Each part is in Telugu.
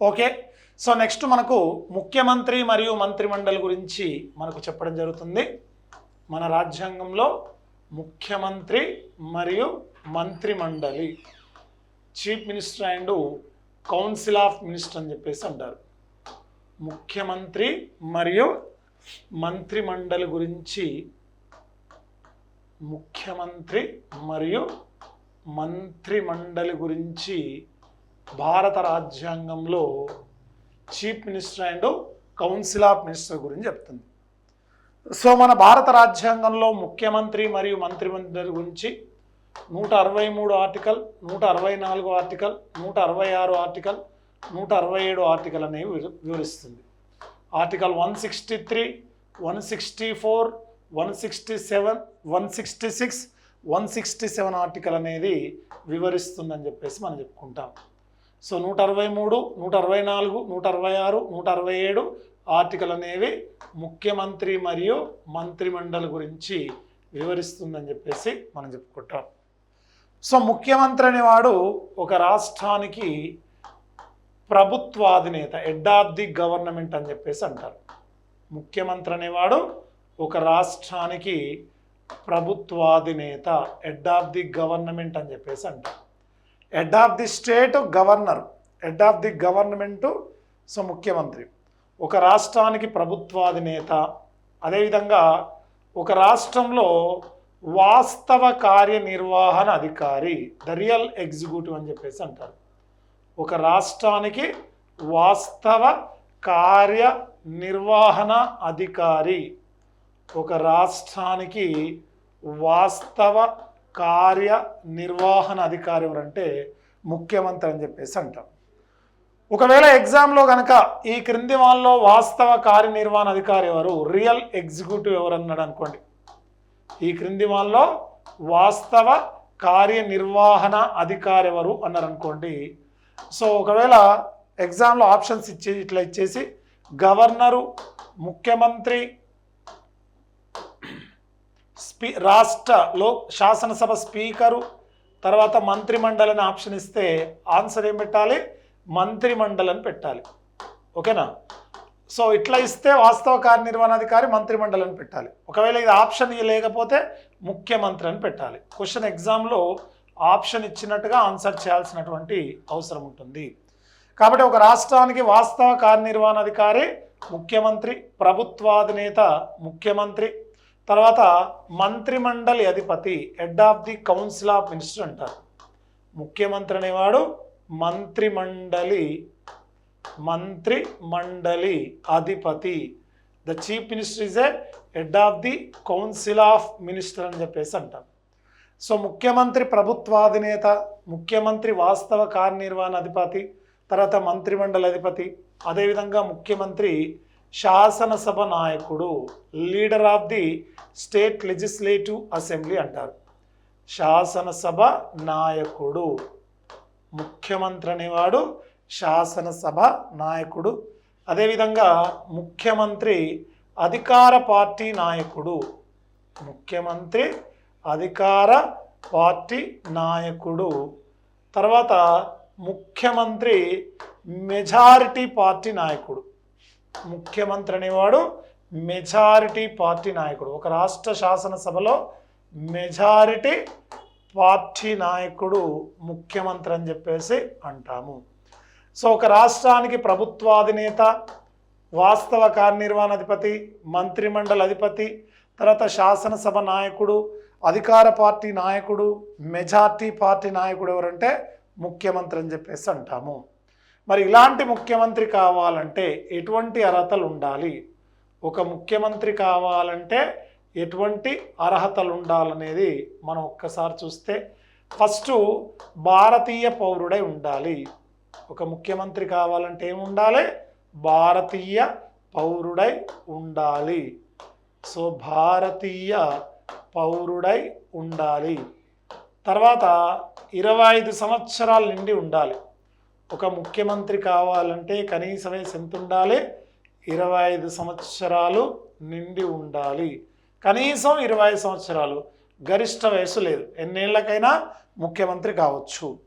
ఓకే. సో నెక్స్ట్ మనకు ముఖ్యమంత్రి మరియు మంత్రిమండలి గురించి మనకు చెప్పడం జరుగుతుంది. మన రాజ్యాంగంలో ముఖ్యమంత్రి మరియు మంత్రిమండలి chief minister and council of minister అని చెప్పేసి అంటారు. ముఖ్యమంత్రి మరియు మంత్రిమండలి గురించి ముఖ్యమంత్రి మరియు మంత్రిమండలి గురించి భారత రాజ్యాంగంలో chief minister and council of minister గురించి చెప్తుంది. సో మన భారత రాజ్యాంగంలో ముఖ్యమంత్రి మరియు మంత్రిమండలి గురించి నూట అరవై మూడు ఆర్టికల్ నూట అరవై నాలుగు ఆర్టికల్ నూట అరవై ఆరు ఆర్టికల్ నూట అరవై ఏడు ఆర్టికల్ అనేవి వివరిస్తుంది. Article one sixty three one sixty four one sixty seven one sixty six one sixty seven article అనేది వివరిస్తుందని చెప్పేసి మనం చెప్పుకుంటాం. సో నూట అరవై మూడు నూట అరవై నాలుగు నూట అరవై ఆరు నూట అరవై ఏడు ఆర్టికల్ అనేవి ముఖ్యమంత్రి మరియు మంత్రిమండలి గురించి వివరిస్తుందని చెప్పేసి మనం చెప్పుకుంటాం. సో ముఖ్యమంత్రి అనేవాడు ఒక రాష్ట్రానికి ప్రభుత్వాధినేత హెడ్ ఆఫ్ ది గవర్నమెంట్ అని చెప్పేసి అంటారు. ముఖ్యమంత్రి అనేవాడు ఒక రాష్ట్రానికి ప్రభుత్వాధినేత హెడ్ ఆఫ్ ది గవర్నమెంట్ అని చెప్పేసి అంటారు. Head of the state governor. Head of the government so ముఖ్యమంత్రి. ఒక రాష్ట్రానికి ప్రభుత్వాధినేత అదేవిధంగా ఒక రాష్ట్రంలో వాస్తవ కార్యనిర్వహణ అధికారి ద రియల్ ఎగ్జిక్యూటివ్ అని చెప్పేసి అంటారు. ఒక రాష్ట్రానికి వాస్తవ కార్యనిర్వహణ అధికారి. ఒక రాష్ట్రానికి వాస్తవ కార్యనిర్వహణ అధికారి ఎవరంటే ముఖ్యమంత్రి అని చెప్పేసి అంటాం. ఒకవేళ ఎగ్జామ్లో కనుక ఈ క్రింది వాళ్ళలో వాస్తవ కార్యనిర్వహణ అధికారి ఎవరు రియల్ ఎగ్జిక్యూటివ్ ఎవరు అన్నాడు అనుకోండి. ఈ క్రింది వాళ్ళలో వాస్తవ కార్యనిర్వహణ అధికారి ఎవరు అన్నారు అనుకోండి. సో ఒకవేళ ఎగ్జామ్లో ఆప్షన్స్ ఇచ్చే ఇట్లా ఇచ్చేసి గవర్నరు ముఖ్యమంత్రి స్పీ రాష్ట్రలో శాసనసభ స్పీకరు తర్వాత మంత్రిమండలిని ఆప్షన్ ఇస్తే ఆన్సర్ ఏం పెట్టాలి? మంత్రిమండలిని పెట్టాలి. ఓకేనా? సో ఇట్లా ఇస్తే వాస్తవ కార్యనిర్వహణాధికారి మంత్రిమండలిని పెట్టాలి. ఒకవేళ ఇది ఆప్షన్ లేకపోతే ముఖ్యమంత్రి అని పెట్టాలి. క్వశ్చన్ ఎగ్జామ్లో ఆప్షన్ ఇచ్చినట్టుగా ఆన్సర్ చేయాల్సినటువంటి అవసరం ఉంటుంది. కాబట్టి ఒక రాష్ట్రానికి వాస్తవ కార్యనిర్వహణాధికారి ముఖ్యమంత్రి ప్రభుత్వాధినేత ముఖ్యమంత్రి తర్వాత మంత్రిమండలి అధిపతి head of the council of minister అంటారు. ముఖ్యమంత్రి అనేవాడు మంత్రిమండలి మంత్రి మండలి అధిపతి. The chief minister is a head of the council of minister అని చెప్పేసి అంటాం సో ముఖ్యమంత్రి ప్రభుత్వాధినేత ముఖ్యమంత్రి వాస్తవ కార్యనిర్వహణ అధిపతి తర్వాత మంత్రిమండలి అధిపతి అదేవిధంగా ముఖ్యమంత్రి శాసనసభ నాయకుడు leader of the state legislative assembly అంటారు. శాసనసభ నాయకుడు ముఖ్యమంత్రి అనేవాడు శాసనసభ నాయకుడు. అదేవిధంగా ముఖ్యమంత్రి అధికార పార్టీ నాయకుడు ముఖ్యమంత్రి అధికార పార్టీ నాయకుడు. తర్వాత ముఖ్యమంత్రి మెజారిటీ పార్టీ నాయకుడు. ముఖ్యమంత్రి అనేవాడు మెజారిటీ పార్టీ నాయకుడు. ఒక రాష్ట్ర శాసనసభలో మెజారిటీ పార్టీ నాయకుడు ముఖ్యమంత్రి అని చెప్పేసి అంటాము. సో ఒక రాష్ట్రానికి ప్రభుత్వాధినేత వాస్తవ కార్యనిర్వహణాధిపతి మంత్రిమండలి అధిపతి తర్వాత శాసనసభ నాయకుడు అధికార పార్టీ నాయకుడు మెజార్టీ పార్టీ నాయకుడు ఎవరంటే ముఖ్యమంత్రి అని చెప్పేసి అంటాము. మరి ఇలాంటి ముఖ్యమంత్రి కావాలంటే ఎటువంటి అర్హతలు ఉండాలి? ఒక ముఖ్యమంత్రి కావాలంటే ఎటువంటి అర్హతలు ఉండాలనేది మనం ఒక్కసారి చూస్తే ఫస్ట్ భారతీయ పౌరుడై ఉండాలి. ఒక ముఖ్యమంత్రి కావాలంటే ఏముండాలి భారతీయ పౌరుడై ఉండాలి. సో భారతీయ పౌరుడై ఉండాలి. తర్వాత ఇరవై ఐదు సంవత్సరాల నుండి ఉండాలి. ఒక ముఖ్యమంత్రి కావాలంటే కనీస వయసు ఎంత ఉండాలి ఇరవై ఐదు సంవత్సరాలు నిండి ఉండాలి. కనీసం ఇరవై ఐదు సంవత్సరాలు. గరిష్ట వయసు లేదు. ఎన్నేళ్ళకైనా ముఖ్యమంత్రి కావచ్చు.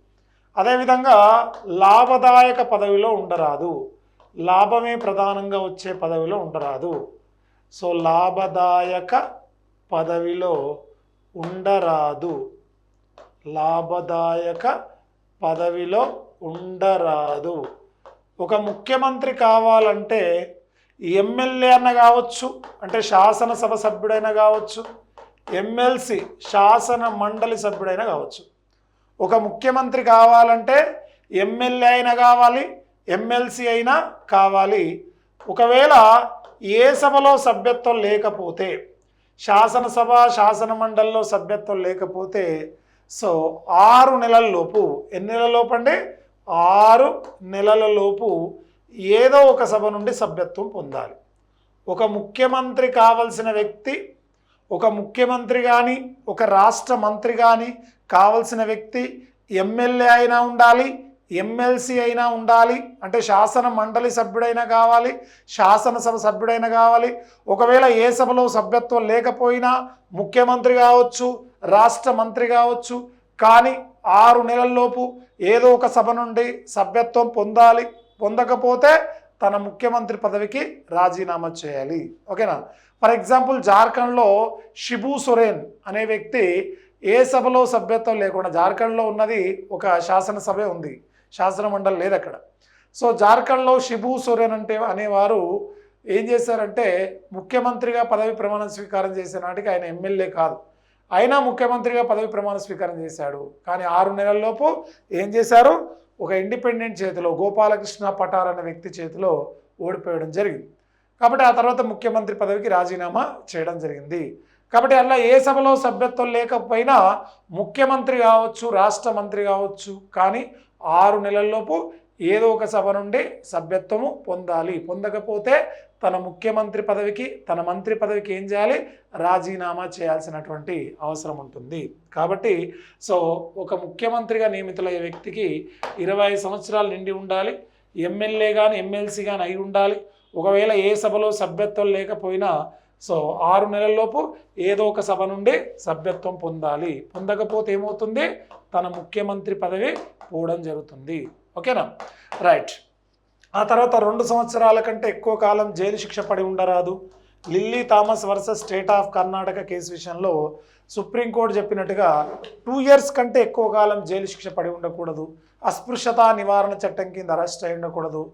అదేవిధంగా లాభదాయక పదవిలో ఉండరాదు. లాభమే ప్రధానంగా వచ్చే పదవిలో ఉండరాదు. సో లాభదాయక పదవిలో ఉండరాదు. లాభదాయక పదవిలో ఉండరాదు. ఒక ముఖ్యమంత్రి కావాలంటే ఎమ్మెల్యే అన్న కావచ్చు అంటే శాసనసభ సభ్యుడైనా కావచ్చు ఎమ్మెల్సీ శాసన మండలి సభ్యుడైనా కావచ్చు. ఒక ముఖ్యమంత్రి కావాలంటే ఎమ్మెల్యే అయినా కావాలి ఎమ్మెల్సీ అయినా కావాలి. ఒకవేళ ఏ సభలో సభ్యత్వం లేకపోతే శాసనసభ శాసన మండలిలో సభ్యత్వం లేకపోతే సో ఆరు నెలల లోపు ఎన్ని నెలల లోపు అండి? ఆరు నెలలలోపు ఏదో ఒక సభ నుండి సభ్యత్వం పొందాలి. ఒక ముఖ్యమంత్రి కావలసిన వ్యక్తి ఒక ముఖ్యమంత్రి కానీ ఒక రాష్ట్ర మంత్రి కానీ కావలసిన వ్యక్తి ఎమ్మెల్యే అయినా ఉండాలి ఎమ్మెల్సీ అయినా ఉండాలి అంటే శాసన మండలి సభ్యుడైనా కావాలి శాసనసభ సభ్యుడైనా కావాలి. ఒకవేళ ఏ సభలో సభ్యత్వం లేకపోయినా ముఖ్యమంత్రి కావచ్చు రాష్ట్ర మంత్రి కావచ్చు కానీ ఆరు నెలల్లోపు ఏదో ఒక సభ నుండి సభ్యత్వం పొందాలి పొందకపోతే తన ముఖ్యమంత్రి పదవికి రాజీనామా చేయాలి. ఓకేనా? ఫర్ ఎగ్జాంపుల్ జార్ఖండ్లో షిబు సొరేన్ అనే వ్యక్తి ఏ సభలో సభ్యత్వం లేకుండా జార్ఖండ్లో ఉన్నది ఒక శాసనసభే ఉంది. శాసన మండలి లేదు అక్కడ. సో జార్ఖండ్లో షిబు సొరేన్ అంటే అనేవారు ఏం చేశారంటే ముఖ్యమంత్రిగా పదవి ప్రమాణ స్వీకారం చేసే నాటికి ఆయన ఎమ్మెల్యే కాదు. అయినా ముఖ్యమంత్రిగా పదవి ప్రమాణ స్వీకారం చేశాడు. కానీ ఆరు నెలల్లోపు ఏం చేశారు? ఒక ఇండిపెండెంట్ చేతిలో గోపాలకృష్ణ పటార్ అనే వ్యక్తి చేతిలో ఓడిపోయడం జరిగింది. కాబట్టి ఆ తర్వాత ముఖ్యమంత్రి పదవికి రాజీనామా చేయడం జరిగింది. కాబట్టి అలా ఏ సభలో సభ్యత్వం లేకపోయినా ముఖ్యమంత్రి కావచ్చు రాష్ట్ర మంత్రి కావచ్చు కానీ ఆరు నెలల్లోపు ఏదో ఒక సభ నుండి సభ్యత్వము పొందాలి. పొందకపోతే తన ముఖ్యమంత్రి పదవికి తన మంత్రి పదవికి ఏం చేయాలి? రాజీనామా చేయాల్సినటువంటి అవసరం ఉంటుంది. కాబట్టి సో ఒక ముఖ్యమంత్రిగా నియమితులయ్యే వ్యక్తికి ఇరవై సంవత్సరాలు నిండి ఉండాలి. ఎమ్మెల్యే కానీ ఎమ్మెల్సీ కానీ అయి ఉండాలి. ఒకవేళ ఏ సభలో సభ్యత్వం లేకపోయినా సో ఆరు నెలల్లోపు ఏదో ఒక సభ నుండి సభ్యత్వం పొందాలి. పొందకపోతే ఏమవుతుంది? తన ముఖ్యమంత్రి పదవి పోవడం జరుగుతుంది. ఓకేనా? రైట్. ఆ తర్వాత రెండు సంవత్సరాల కంటే ఎక్కువ కాలం జైలు శిక్ష పడి ఉండరాదు. Lily Thomas versus state of Karnataka case విషయంలో సుప్రీంకోర్టు చెప్పినట్టుగా టూ ఇయర్స్ కంటే ఎక్కువ కాలం జైలు శిక్ష పడి ఉండకూడదు. అస్పృశ్యత నివారణ చట్టం కింద అరెస్ట్ అయి ఉండకూడదు.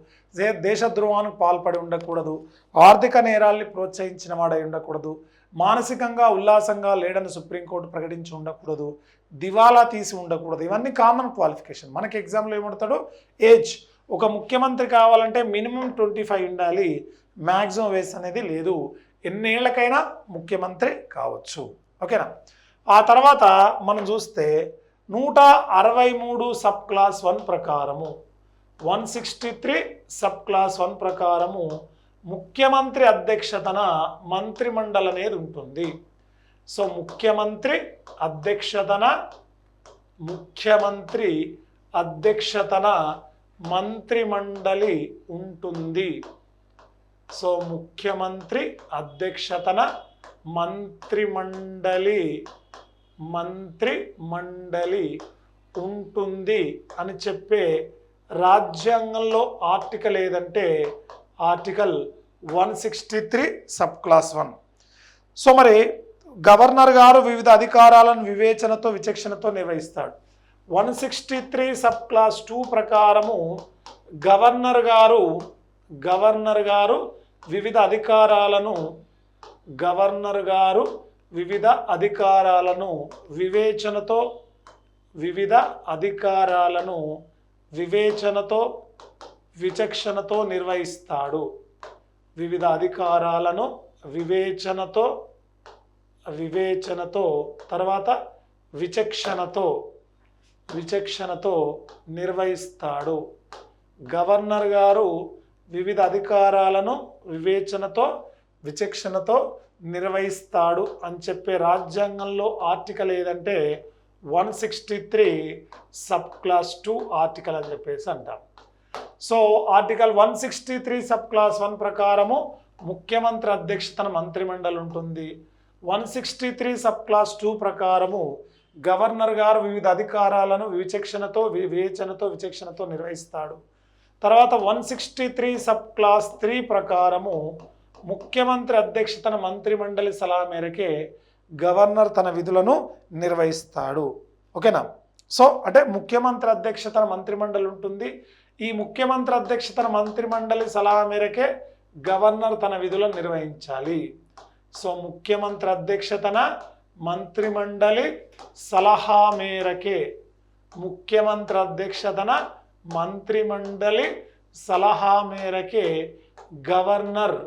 దేశద్రోహానికి పాల్పడి ఉండకూడదు. ఆర్థిక నేరాల్ని ప్రోత్సహించిన వాడై ఉండకూడదు. మానసికంగా ఉల్లాసంగా లేడని సుప్రీంకోర్టు ప్రకటించి ఉండకూడదు. దివాలా తీసి ఉండకూడదు. ఇవన్నీ కామన్ క్వాలిఫికేషన్. మనకి ఎగ్జామ్లో ఏమంటాడు? ఏజ్. ఒక ముఖ్యమంత్రి కావాలంటే మినిమం ట్వంటీ ఫైవ్ ఉండాలి. మ్యాక్సిమం వేస్ అనేది లేదు. ఎన్నేళ్ళకైనా ముఖ్యమంత్రి కావచ్చు. ఓకేనా? ఆ తర్వాత మనం చూస్తే నూట అరవై మూడు సబ్ క్లాస్ వన్ ప్రకారము one sixty three sub clause one ప్రకారము ముఖ్యమంత్రి అధ్యక్షతన మంత్రిమండలి అనేది ఉంటుంది. సో ముఖ్యమంత్రి అధ్యక్షతన ముఖ్యమంత్రి అధ్యక్షతన మంత్రిమండలి ఉంటుంది. సో ముఖ్యమంత్రి అధ్యక్షతన మంత్రిమండలి మంత్రి మండలి ఉంటుంది అని చెప్పే రాజ్యాంగంలో ఆర్టికల్ ఏదంటే article one sixty three sub clause one. So మరి గవర్నర్ గారు వివిధ అధికారాలను వివేచనతో విచక్షణతో నిర్వహిస్తాడు. One sixty three sub clause two ప్రకారము గవర్నర్ గారు గవర్నర్ గారు వివిధ అధికారాలను గవర్నర్ గారు వివిధ అధికారాలను వివేచనతో వివిధ అధికారాలను వివేచనతో విచక్షణతో నిర్వహిస్తాడు. వివిధ అధికారాలను వివేచనతో వివేచనతో తర్వాత విచక్షణతో విచక్షణతో నిర్వహిస్తాడు. గవర్నర్ గారు వివిధ అధికారాలను వివేచనతో విచక్షణతో నిర్వహిస్తాడు అని చెప్పే రాజ్యాంగంలో ఆర్టికల్ ఏదంటే one sixty three sub clause two article అని చెప్పేసి అంటాం. So article one sixty three sub clause one ప్రకారము ముఖ్యమంత్రి అధ్యక్షతన మంత్రిమండలి ఉంటుంది. One sixty three sub clause two ప్రకారము గవర్నర్ గారు వివిధ అధికారాలను విచక్షణతో వివేచనతో విచక్షణతో నిర్వహిస్తాడు. తర్వాత one sixty three sub clause three ప్రకారము ముఖ్యమంత్రి అధ్యక్షతన మంత్రిమండలి సలహా మేరకే గవర్నర్ తన విధులను నిర్వహిస్తాడు. ఓకేనా? సో అంటే ముఖ్యమంత్రి అధ్యక్షతన మంత్రిమండలి ఉంటుంది. ఈ ముఖ్యమంత్రి అధ్యక్షతన మంత్రిమండలి సలహా మేరకే గవర్నర్ తన విధులను నిర్వహించాలి. సో ముఖ్యమంత్రి అధ్యక్షతన మంత్రిమండలి సలహా మేరకే ముఖ్యమంత్రి అధ్యక్షతన మంత్రిమండలి సలహా మేరకే గవర్నర్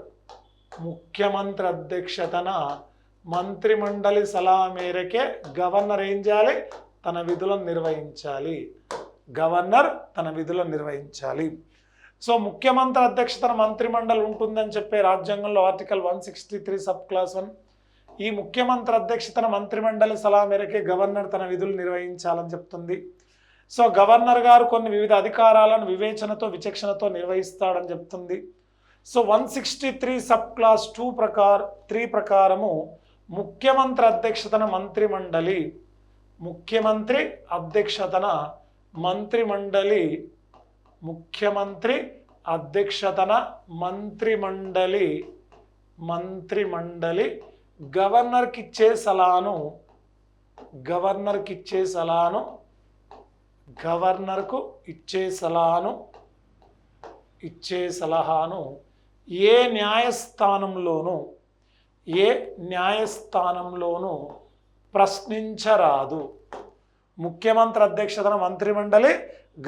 ముఖ్యమంత్రి అధ్యక్షతన మంత్రిమండలి సలహా మేరకే గవర్నర్ ఏం చేయాలి? తన విధులను నిర్వహించాలి. గవర్నర్ తన విధులను నిర్వహించాలి. సో ముఖ్యమంత్రి అధ్యక్షతన మంత్రిమండలి ఉంటుందని చెప్పే రాజ్యాంగంలో article one sixty three sub clause one ఈ ముఖ్యమంత్రి అధ్యక్షతన మంత్రిమండలి సలహా మేరకే గవర్నర్ తన విధులు నిర్వహించాలని చెప్తుంది. సో గవర్నర్ గారు కొన్ని వివిధ అధికారాలను వివేచనతో విచక్షణతో నిర్వహిస్తాడని చెప్తుంది. So one sixty three sub clause two ప్రకార three ప్రకారము ముఖ్యమంత్రి అధ్యక్షతన మంత్రిమండలి ముఖ్యమంత్రి అధ్యక్షతన మంత్రిమండలి ముఖ్యమంత్రి అధ్యక్షతన మంత్రిమండలి మంత్రిమండలి గవర్నర్కి ఇచ్చే సలాను గవర్నర్కి ఇచ్చే సలాను గవర్నర్కు ఇచ్చే సలాను ఇచ్చే సలహాను ఏ న్యాయస్థానంలోనూ ఏ న్యాయస్థానంలోనూ ప్రశ్నించరాదు. ముఖ్యమంత్రి అధ్యక్షతన మంత్రిమండలి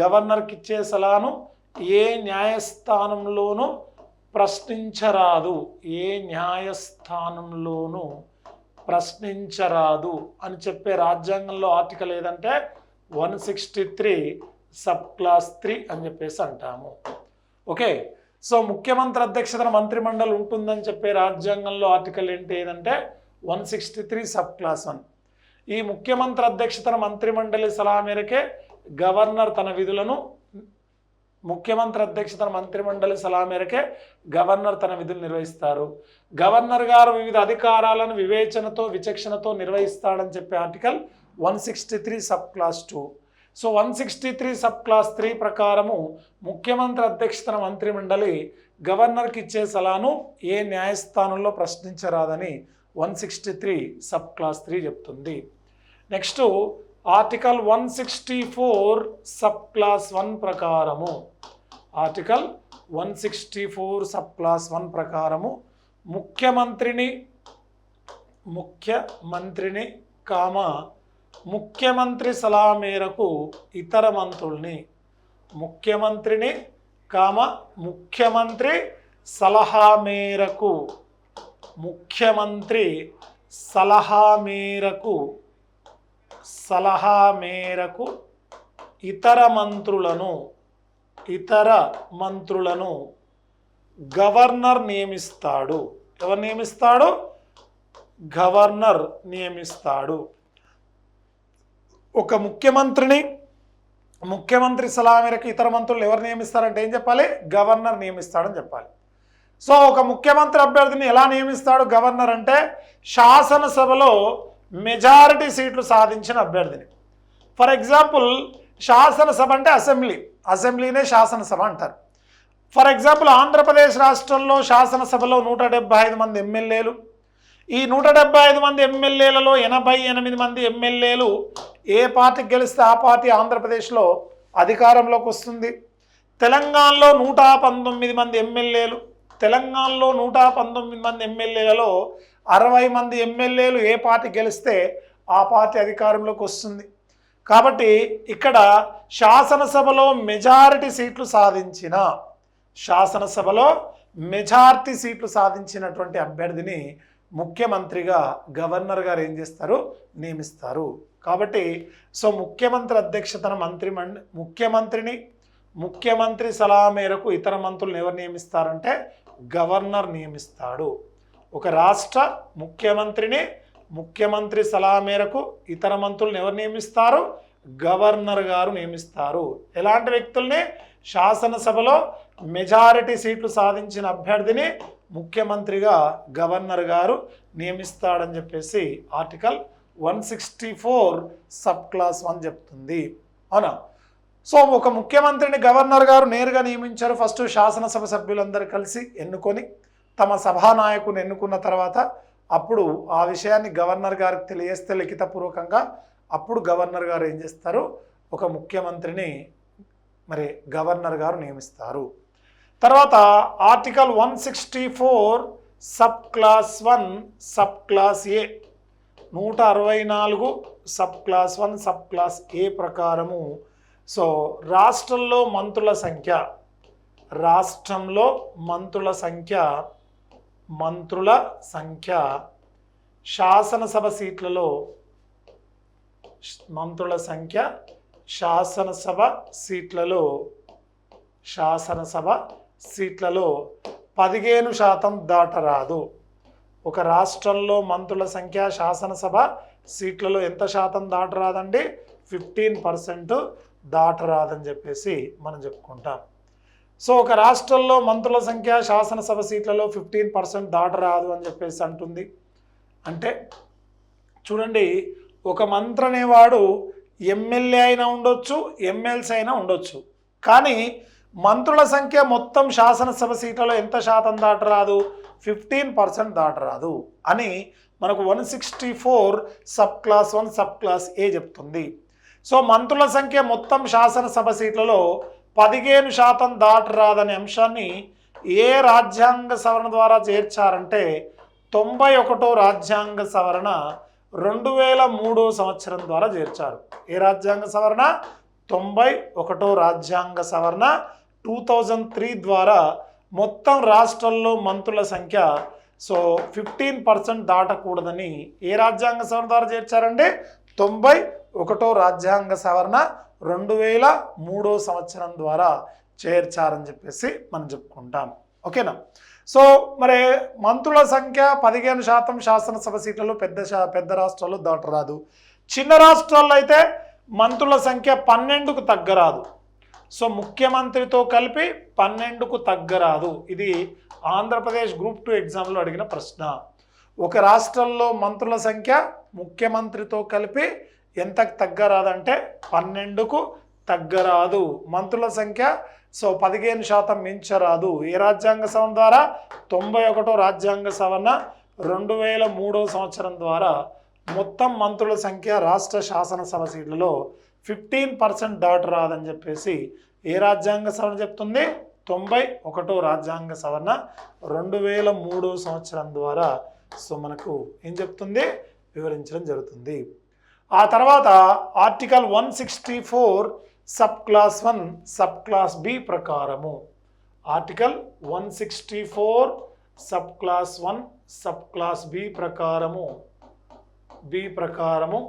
గవర్నర్కి ఇచ్చే సలహాను ఏ న్యాయస్థానంలోనూ ప్రశ్నించరాదు ఏ న్యాయస్థానంలోనూ ప్రశ్నించరాదు అని చెప్పే రాజ్యాంగంలో ఆర్టికల్ ఏదంటే one sixty three sub clause three అని చెప్పేసి అంటాము. ఓకే సో ముఖ్యమంత్రి అధ్యక్షతన మంత్రిమండలి ఉంటుందని చెప్పే రాజ్యాంగంలో ఆర్టికల్ ఏంటి ఏదంటే one sixty three sub clause one. ఈ ముఖ్యమంత్రి అధ్యక్షతన మంత్రిమండలి సలహా మేరకే గవర్నర్ తన విధులను ముఖ్యమంత్రి అధ్యక్షతన మంత్రిమండలి సలహా మేరకే గవర్నర్ తన విధులు నిర్వహిస్తారు. గవర్నర్ గారు వివిధ అధికారాలను వివేచనతో విచక్షణతో నిర్వహిస్తాడని చెప్పే article one sixty three sub clause two. So one sixty three sub clause three ప్రకారము ముఖ్యమంత్రి అధ్యక్షతన మంత్రిమండలి గవర్నర్కి ఇచ్చే సలహాను ఏ న్యాయస్థానంలో ప్రశ్నించరాదని one sixty three sub clause three చెప్తుంది. Next article one sixty four sub clause one ప్రకారము. Article one sixty four sub clause one ప్రకారము ముఖ్యమంత్రిని ముఖ్యమంత్రిని కామ ముఖ్యమంత్రి సలహా మేరకు ఇతర మంత్రుల్ని ముఖ్యమంత్రిని కామ ముఖ్యమంత్రి సలహా మేరకు ముఖ్యమంత్రి సలహా మేరకు సలహా మేరకు ఇతర మంత్రులను ఇతర మంత్రులను గవర్నర్ నియమిస్తాడు. ఎవరు నియమిస్తాడు? గవర్నర్ నియమిస్తాడు. ఒక ముఖ్యమంత్రిని ముఖ్యమంత్రి సలహా మేరకు ఇతర మంత్రులు ఎవరు నియమిస్తారంటే ఏం చెప్పాలి? గవర్నర్ నియమిస్తాడని చెప్పాలి. సో ఒక ముఖ్యమంత్రి అభ్యర్థిని ఎలా నియమిస్తాడు గవర్నర్ అంటే శాసనసభలో మెజారిటీ సీట్లు సాధించిన అభ్యర్థిని. ఫర్ ఎగ్జాంపుల్ శాసనసభ అంటే అసెంబ్లీ. అసెంబ్లీనే శాసనసభ అంటారు. ఫర్ ఎగ్జాంపుల్ ఆంధ్రప్రదేశ్ రాష్ట్రంలో శాసనసభలో నూట డెబ్బై ఐదు మంది ఎమ్మెల్యేలు. ఈ నూట డెబ్బై ఐదు మంది ఎమ్మెల్యేలలో ఎనభై ఎనిమిది మంది ఎమ్మెల్యేలు ఏ పార్టీకి గెలిస్తే ఆ పార్టీ ఆంధ్రప్రదేశ్లో అధికారంలోకి వస్తుంది. తెలంగాణలో నూట పంతొమ్మిది మంది ఎమ్మెల్యేలు. తెలంగాణలో నూట పంతొమ్మిది మంది ఎమ్మెల్యేలలో అరవై మంది ఎమ్మెల్యేలు ఏ పార్టీ గెలిస్తే ఆ పార్టీ అధికారంలోకి వస్తుంది. కాబట్టి ఇక్కడ శాసనసభలో మెజారిటీ సీట్లు సాధించిన శాసనసభలో మెజార్టీ సీట్లు సాధించినటువంటి అభ్యర్థిని ముఖ్యమంత్రిగా గవర్నర్ గారు ఏం చేస్తారు? నియమిస్తారు. కాబట్టి సో ముఖ్యమంత్రి అధ్యక్షతన మంత్రి ముఖ్యమంత్రిని ముఖ్యమంత్రి సలహా మేరకు ఇతర మంత్రులను ఎవరు నియమిస్తారంటే గవర్నర్ నియమిస్తాడు. ఒక రాష్ట్ర ముఖ్యమంత్రిని ముఖ్యమంత్రి సలహా మేరకు ఇతర మంత్రులను ఎవరు నియమిస్తారు? గవర్నర్ గారు నియమిస్తారు. ఎలాంటి వ్యక్తుల్ని? శాసనసభలో మెజారిటీ సీట్లు సాధించిన అభ్యర్థిని ముఖ్యమంత్రిగా గవర్నర్ గారు నియమిస్తాడని చెప్పేసి article one sixty four sub clause one చెప్తుంది. అవునా? సో ఒక ముఖ్యమంత్రిని గవర్నర్ గారు నేరుగా నియమించారు. ఫస్ట్ శాసనసభ సభ్యులందరూ కలిసి ఎన్నుకొని తమ సభానాయకుని ఎన్నుకున్న తర్వాత అప్పుడు ఆ విషయాన్ని గవర్నర్ గారికి తెలియజేస్తే లిఖితపూర్వకంగా అప్పుడు గవర్నర్ గారు ఏం చేస్తారు? ఒక ముఖ్యమంత్రిని మరి గవర్నర్ గారు నియమిస్తారు. తర్వాత article one sixty four sub clause one sub clause A. నూట అరవై నాలుగు sub clause one sub clause A ప్రకారము. సో రాష్ట్రంలో మంత్రుల సంఖ్య. రాష్ట్రంలో మంత్రుల సంఖ్య మంత్రుల సంఖ్య. శాసనసభ సీట్లలో మంత్రుల సంఖ్య శాసనసభ సీట్లలో శాసనసభ సీట్లలో పదిహేను శాతం దాటరాదు. ఒక రాష్ట్రంలో మంత్రుల సంఖ్య శాసనసభ సీట్లలో ఎంత శాతం దాటరాదండి? ఫిఫ్టీన్ పర్సెంట్ దాటరాదని చెప్పేసి మనం చెప్పుకుంటాం. సో ఒక రాష్ట్రంలో మంత్రుల సంఖ్య శాసనసభ సీట్లలో ఫిఫ్టీన్ పర్సెంట్ దాటరాదు అని చెప్పేసి అంటుంది. అంటే చూడండి ఒక మంత్రి అనేవాడు ఎమ్మెల్యే అయినా ఉండొచ్చు ఎమ్మెల్సీ అయినా ఉండొచ్చు. కానీ మంత్రుల సంఖ్య మొత్తం శాసనసభ సీట్లలో ఎంత శాతం దాటరాదు? ఫిఫ్టీన్ పర్సెంట్ దాటరాదు అని మనకు one sixty four sub clause one sub clause A చెప్తుంది. సో మంత్రుల సంఖ్య మొత్తం శాసనసభ సీట్లలో పదిహేను శాతం దాటరాదనే అంశాన్ని ఏ రాజ్యాంగ సవరణ ద్వారా చేర్చారంటే తొంభై ఒకటో రాజ్యాంగ సవరణ రెండు వేల మూడో సంవత్సరం ద్వారా చేర్చారు. ఏ రాజ్యాంగ సవరణ? తొంభై ఒకటో రాజ్యాంగ సవరణ టూ థౌజండ్ త్రీ ద్వారా మొత్తం రాష్ట్రంలో మంత్రుల సంఖ్య సో ఫిఫ్టీన్ పర్సెంట్ దాటకూడదని ఏ రాజ్యాంగ సవరణ ద్వారా చేర్చారంటే తొంభై ఒకటో రాజ్యాంగ సవరణ రెండు వేల మూడో సంవత్సరం ద్వారా చేర్చారని చెప్పేసి మనం చెప్పుకుంటాం. ఓకేనా? సో మరి మంత్రుల సంఖ్య పదిహేను శాతం శాసనసభ సీట్లలో పెద్ద శా- పెద్ద రాష్ట్రాల్లో దాటరాదు చిన్న రాష్ట్రాల్లో అయితే మంత్రుల సంఖ్య పన్నెండుకు తగ్గరాదు. సో ముఖ్యమంత్రితో కలిపి పన్నెండుకు తగ్గరాదు. ఇది ఆంధ్రప్రదేశ్ గ్రూప్ టూ ఎగ్జామ్లో అడిగిన ప్రశ్న. ఒక రాష్ట్రంలో మంత్రుల సంఖ్య ముఖ్యమంత్రితో కలిపి ఎంతకు తగ్గరాదంటే పన్నెండుకు తగ్గరాదు. మంత్రుల సంఖ్య సో పదిహేను శాతం మించరాదు. ఏ రాజ్యాంగ సవరణ ద్వారా తొంభై ఒకటో రాజ్యాంగ సవరణ రెండు వేల మూడో సంవత్సరం ద్వారా మొత్తం మంత్రుల సంఖ్య రాష్ట్ర శాసనసభ సీట్లలో ఫిఫ్టీన్ పర్సెంట్ దాటరాదని చెప్పేసి ఏ రాజ్యాంగ సవరణ చెప్తుంది? తొంభై ఒకటో రాజ్యాంగ సవరణ రెండు వేల మూడో సంవత్సరం ద్వారా. సో మనకు ఏం చెప్తుంది? వివరించడం జరుగుతుంది. ఆ తర్వాత article one sixty four sub clause one sub clause B ప్రకారము. Article one sixty four sub clause one sub clause B ప్రకారము. బి ప్రకారము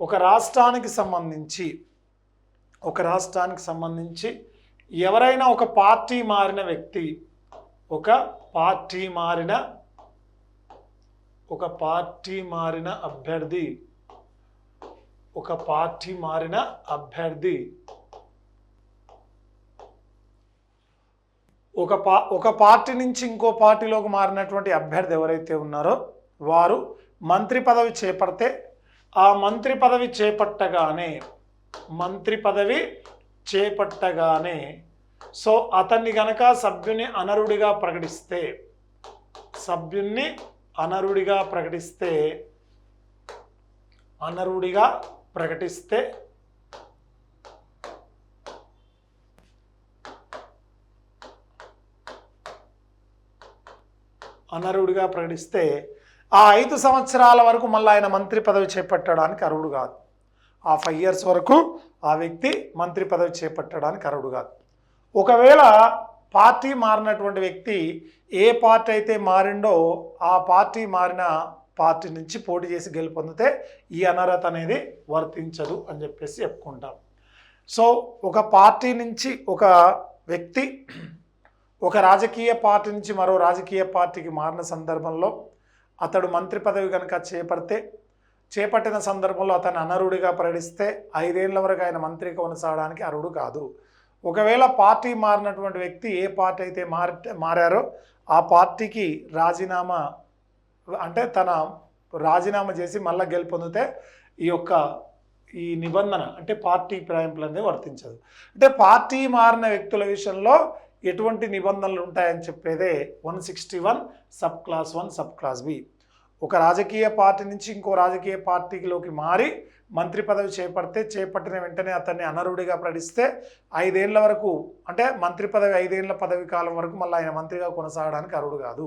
ఒక రాష్ట్రానికి సంబంధించి ఒక రాష్ట్రానికి సంబంధించి ఎవరైనా ఒక పార్టీ మారిన వ్యక్తి ఒక పార్టీ మారిన ఒక పార్టీ మారిన అభ్యర్థి ఒక పార్టీ మారిన అభ్యర్థి. ఒక పా ఒక పార్టీ నుంచి ఇంకో పార్టీలోకి మారినటువంటి అభ్యర్థి ఎవరైతే ఉన్నారో వారు మంత్రి పదవి చేపడితే ఆ మంత్రి పదవి చేపట్టగానే మంత్రి పదవి చేపట్టగానే సో అతన్ని గనక సభ్యుని అనరుడిగా ప్రకటిస్తే సభ్యున్ని అనరుడిగా ప్రకటిస్తే అనరుడిగా ప్రకటిస్తే అనర్హుడిగా ప్రకటిస్తే ఆ ఐదు సంవత్సరాల వరకు మళ్ళీ ఆయన మంత్రి పదవి చేపట్టడానికి అర్హుడు కాదు. ఆ ఫైవ్ ఇయర్స్ వరకు ఆ వ్యక్తి మంత్రి పదవి చేపట్టడానికి అర్హుడు కాదు. ఒకవేళ పార్టీ మారినటువంటి వ్యక్తి ఏ పార్టీ అయితే మారిండో ఆ పార్టీ మారిన పార్టీ నుంచి పోటీ చేసి గెలుపొందితే ఈ అనర్హత అనేది వర్తించదు అని చెప్పేసి చెప్పుకుంటాం. సో ఒక పార్టీ నుంచి ఒక వ్యక్తి ఒక రాజకీయ పార్టీ నుంచి మరో రాజకీయ పార్టీకి మారిన సందర్భంలో అతడు మంత్రి పదవి కనుక చేపడితే చేపట్టిన సందర్భంలో అతను అనర్హుడిగా ప్రకటిస్తే ఐదేళ్ళ వరకు ఆయన మంత్రి కొనసాగడానికి అర్హుడు కాదు. ఒకవేళ పార్టీ మారినటువంటి వ్యక్తి ఏ పార్టీ అయితే మారి మారారో ఆ పార్టీకి రాజీనామా అంటే తన రాజీనామా చేసి మళ్ళీ గెలుపొందితే ఈ యొక్క ఈ నిబంధన అంటే పార్టీ ఫిరాయింపులు అనేది వర్తించదు. అంటే పార్టీ మారిన వ్యక్తుల విషయంలో ఎటువంటి నిబంధనలు ఉంటాయని చెప్పేదే one sixty one sub clause one sub clause B. ఒక రాజకీయ పార్టీ నుంచి ఇంకో రాజకీయ పార్టీలోకి మారి మంత్రి పదవి చేపడితే చేపట్టిన వెంటనే అతన్ని అనర్హుడిగా ప్రకటిస్తే ఐదేళ్ళ వరకు అంటే మంత్రి పదవి ఐదేళ్ళ పదవి కాలం వరకు మళ్ళీ ఆయన మంత్రిగా కొనసాగడానికి అర్హుడు కాదు.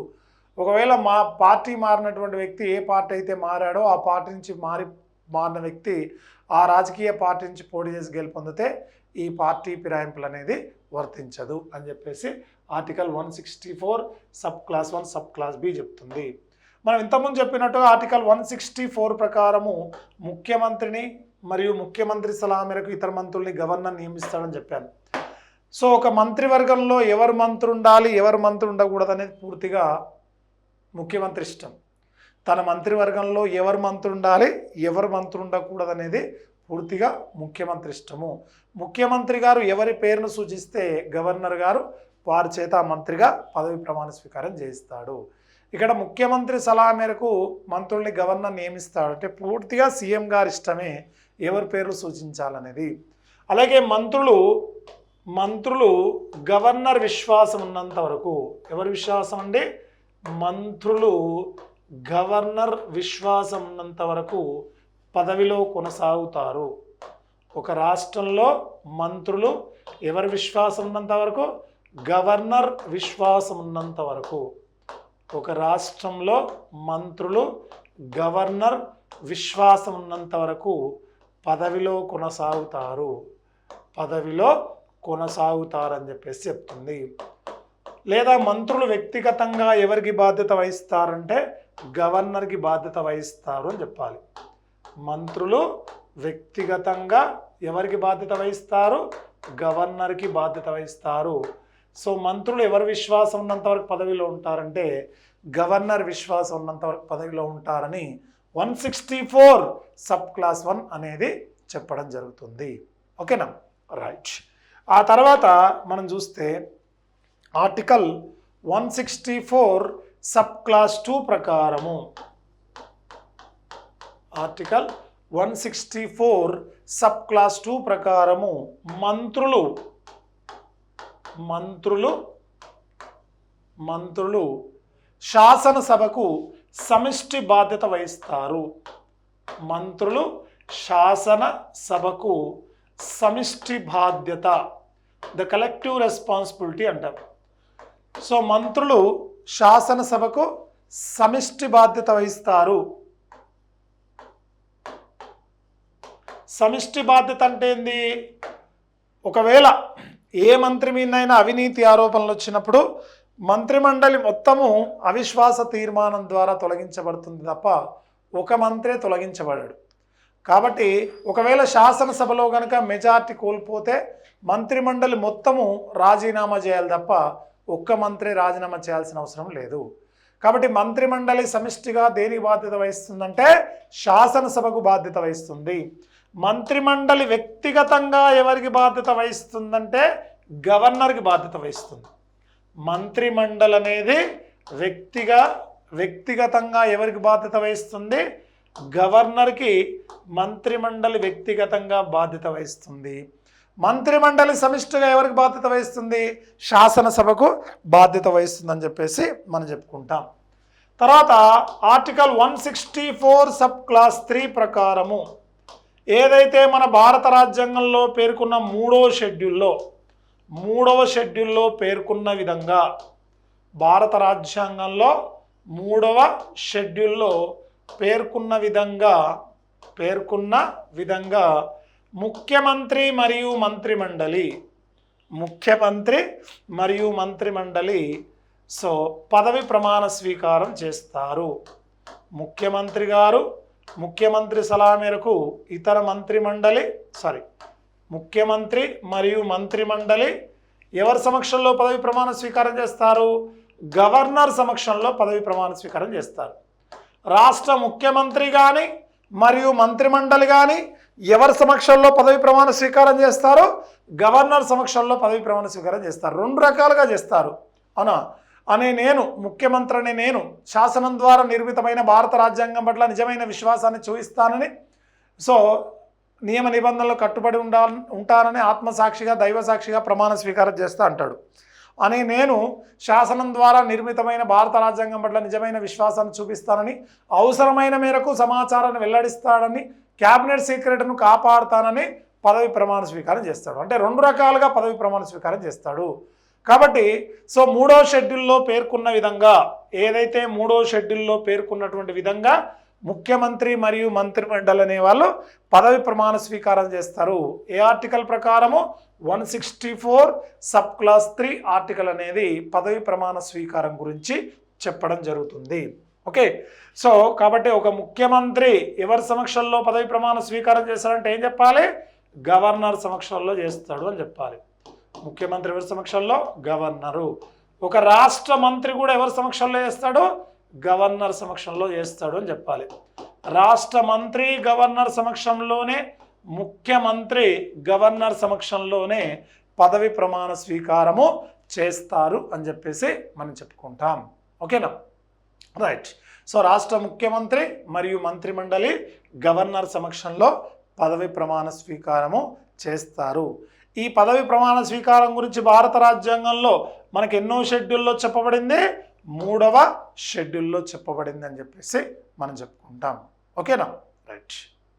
ఒకవేళ మా పార్టీ మారినటువంటి వ్యక్తి ఏ పార్టీ అయితే మారాడో ఆ పార్టీ నుంచి మారి మారిన వ్యక్తి ఆ రాజకీయ పార్టీ నుంచి పోటీ చేసి గెలుపొందితే ఈ పార్టీ ఫిరాయింపులు అనేది వర్తించదు అని చెప్పేసి article one sixty four sub clause one sub clause B చెప్తుంది. మనం ఇంతకుముందు చెప్పినట్టుగా ఆర్టికల్ వన్ సిక్స్టీ ఫోర్ ప్రకారము ముఖ్యమంత్రిని మరియు ముఖ్యమంత్రి సలహా మేరకు ఇతర మంత్రుల్ని గవర్నర్ నియమిస్తాడని చెప్పాను. సో ఒక మంత్రివర్గంలో ఎవరు మంత్రి ఉండాలి ఎవరు మంత్రి ఉండకూడదు అనేది పూర్తిగా ముఖ్యమంత్రి ఇష్టం. తన మంత్రివర్గంలో ఎవరు మంత్రి ఉండాలి ఎవరు మంత్రి ఉండకూడదు అనేది పూర్తిగా ముఖ్యమంత్రి ఇష్టము. ముఖ్యమంత్రి గారు ఎవరి పేరును సూచిస్తే గవర్నర్ గారు వారి చేత మంత్రిగా పదవి ప్రమాణ స్వీకారం చేయిస్తాడు. ఇక్కడ ముఖ్యమంత్రి సలహా మేరకు మంత్రుల్ని గవర్నర్ నియమిస్తాడు. అంటే పూర్తిగా సీఎం గారి ఇష్టమే ఎవరి పేర్లు సూచించాలనేది. అలాగే మంత్రులు మంత్రులు గవర్నర్ విశ్వాసం ఉన్నంత వరకు. ఎవరి విశ్వాసం అండి? మంత్రులు గవర్నర్ విశ్వాసం ఉన్నంత వరకు పదవిలో కొనసాగుతారు. ఒక రాష్ట్రంలో మంత్రులు ఎవరి విశ్వాసం ఉన్నంత వరకు? గవర్నర్ విశ్వాసం ఉన్నంత వరకు. ఒక రాష్ట్రంలో మంత్రులు గవర్నర్ విశ్వాసం ఉన్నంత వరకు పదవిలో కొనసాగుతారు. పదవిలో కొనసాగుతారని చెప్పేసి చెప్తుంది. లేదా మంత్రులు వ్యక్తిగతంగా ఎవరికి బాధ్యత వహిస్తారంటే గవర్నర్కి బాధ్యత వహిస్తారు అని చెప్పాలి. మంత్రులు వ్యక్తిగతంగా ఎవరికి బాధ్యత వహిస్తారు? గవర్నర్కి బాధ్యత వహిస్తారు. సో మంత్రులు ఎవరి విశ్వాసం ఉన్నంత వరకు పదవిలో ఉంటారంటే గవర్నర్ విశ్వాసం ఉన్నంత వరకు పదవిలో ఉంటారని one sixty four sub clause one అనేది చెప్పడం జరుగుతుంది. ఓకేనా? రైట్. ఆ తర్వాత మనం చూస్తే article one sixty four sub clause two ప్రకారము. Article one sixty four sub clause two ప్రకారము మంత్రులు మంత్రులు మంత్రులు శాసనసభకు సమిష్టి బాధ్యత వహిస్తారు. మంత్రులు శాసన సభకు సమిష్టి బాధ్యత. ద కలెక్టివ్ రెస్పాన్సిబిలిటీ అంటారు. సో మంత్రులు శాసనసభకు సమిష్టి బాధ్యత వహిస్తారు. సమిష్టి బాధ్యత అంటే ఏంది? ఒకవేళ ఏ మంత్రి మీదైనా అవినీతి ఆరోపణలు వచ్చినప్పుడు మంత్రిమండలి మొత్తము అవిశ్వాస తీర్మానం ద్వారా తొలగించబడుతుంది తప్ప ఒక మంత్రే తొలగించబడాడు. కాబట్టి ఒకవేళ శాసనసభలో కనుక మెజార్టీ కోల్పోతే మంత్రిమండలి మొత్తము రాజీనామా చేయాలి తప్ప ఒక్క మంత్రి రాజీనామా చేయాల్సిన అవసరం లేదు. కాబట్టి మంత్రిమండలి సమిష్టిగా దేనికి బాధ్యత వహిస్తుందంటే శాసనసభకు బాధ్యత వహిస్తుంది. మంత్రిమండలి వ్యక్తిగతంగా ఎవరికి బాధ్యత వహిస్తుందంటే గవర్నర్కి బాధ్యత వహిస్తుంది. మంత్రిమండలి అనేది వ్యక్తిగా వ్యక్తిగతంగా ఎవరికి బాధ్యత వహిస్తుంది? గవర్నర్కి మంత్రిమండలి వ్యక్తిగతంగా బాధ్యత వహిస్తుంది. మంత్రిమండలి సమిష్టిగా ఎవరికి బాధ్యత వహిస్తుంది? శాసనసభకు బాధ్యత వహిస్తుందని చెప్పేసి మనం చెప్పుకుంటాం. తర్వాత article one sixty four sub clause three ప్రకారము ఏదైతే మన భారత రాజ్యాంగంలో పేర్కొన్న మూడవ షెడ్యూల్లో మూడవ షెడ్యూల్లో పేర్కొన్న విధంగా భారత రాజ్యాంగంలో మూడవ షెడ్యూల్లో పేర్కొన్న విధంగా పేర్కొన్న విధంగా ముఖ్యమంత్రి మరియు మంత్రిమండలి. ముఖ్యమంత్రి మరియు మంత్రిమండలి సో పదవి ప్రమాణ స్వీకారం చేస్తారు. ముఖ్యమంత్రి గారు ముఖ్యమంత్రి సలహా మేరకు ఇతర మంత్రిమండలి సారీ ముఖ్యమంత్రి మరియు మంత్రిమండలి ఎవరి సమక్షంలో పదవి ప్రమాణ స్వీకారం చేస్తారు? గవర్నర్ సమక్షంలో పదవి ప్రమాణ స్వీకారం చేస్తారు. రాష్ట్ర ముఖ్యమంత్రి కానీ మరియు మంత్రిమండలి కానీ ఎవరి సమక్షంలో పదవి ప్రమాణ స్వీకారం చేస్తారో గవర్నర్ సమక్షంలో పదవి ప్రమాణ స్వీకారం చేస్తారు. రెండు రకాలుగా చేస్తారు. అవునా అనే నేను ముఖ్యమంత్రి అనే నేను శాసనం ద్వారా నిర్మితమైన భారత రాజ్యాంగం పట్ల నిజమైన విశ్వాసాన్ని చూపిస్తానని సో నియమ నిబంధనలు కట్టుబడి ఉండా ఉంటానని ఆత్మసాక్షిగా దైవసాక్షిగా ప్రమాణ స్వీకారం చేస్తా అంటాడు. అని నేను శాసనం ద్వారా నిర్మితమైన భారత రాజ్యాంగం పట్ల నిజమైన విశ్వాసాన్ని చూపిస్తానని అవసరమైన మేరకు సమాచారాన్ని వెల్లడిస్తాడని క్యాబినెట్ సీక్రెట్ను కాపాడుతానని పదవి ప్రమాణ స్వీకారం చేస్తాడు. అంటే రెండు రకాలుగా పదవి ప్రమాణ స్వీకారం చేస్తాడు. కాబట్టి సో మూడో షెడ్యూల్లో పేర్కొన్న విధంగా ఏదైతే మూడో షెడ్యూల్లో పేర్కొన్నటువంటి విధంగా ముఖ్యమంత్రి మరియు మంత్రిమండలి అనే వాళ్ళు పదవి ప్రమాణ స్వీకారం చేస్తారు. ఏ ఆర్టికల్ ప్రకారము? One sixty four sub clause three article అనేది పదవి ప్రమాణ స్వీకారం గురించి చెప్పడం జరుగుతుంది. ఓకే సో కాబట్టి ఒక ముఖ్యమంత్రి ఎవరి సమక్షంలో పదవి ప్రమాణ స్వీకారం చేస్తారంటే ఏం చెప్పాలి? గవర్నర్ సమక్షంలో చేస్తాడు అని చెప్పాలి. ముఖ్యమంత్రి ఎవరి సమక్షంలో? గవర్నరు. ఒక రాష్ట్ర మంత్రి కూడా ఎవరి సమక్షంలో చేస్తాడు? గవర్నర్ సమక్షంలో చేస్తాడు అని చెప్పాలి. రాష్ట్ర మంత్రి గవర్నర్ సమక్షంలోనే ముఖ్యమంత్రి గవర్నర్ సమక్షంలోనే పదవి ప్రమాణ స్వీకారము చేస్తారు అని చెప్పేసి మనం చెప్పుకుంటాం. ఓకేనా రైట్ సో రాష్ట్ర ముఖ్యమంత్రి మరియు మంత్రిమండలి గవర్నర్ సమక్షంలో పదవి ప్రమాణ స్వీకారము చేస్తారు. ఈ పదవి ప్రమాణ స్వీకారం గురించి భారత రాజ్యాంగంలో మనకి ఎన్నో షెడ్యూల్లో చెప్పబడింది? మూడవ షెడ్యూల్లో చెప్పబడింది అని చెప్పేసి మనం చెప్పుకుంటాం. ఓకేనా? రైట్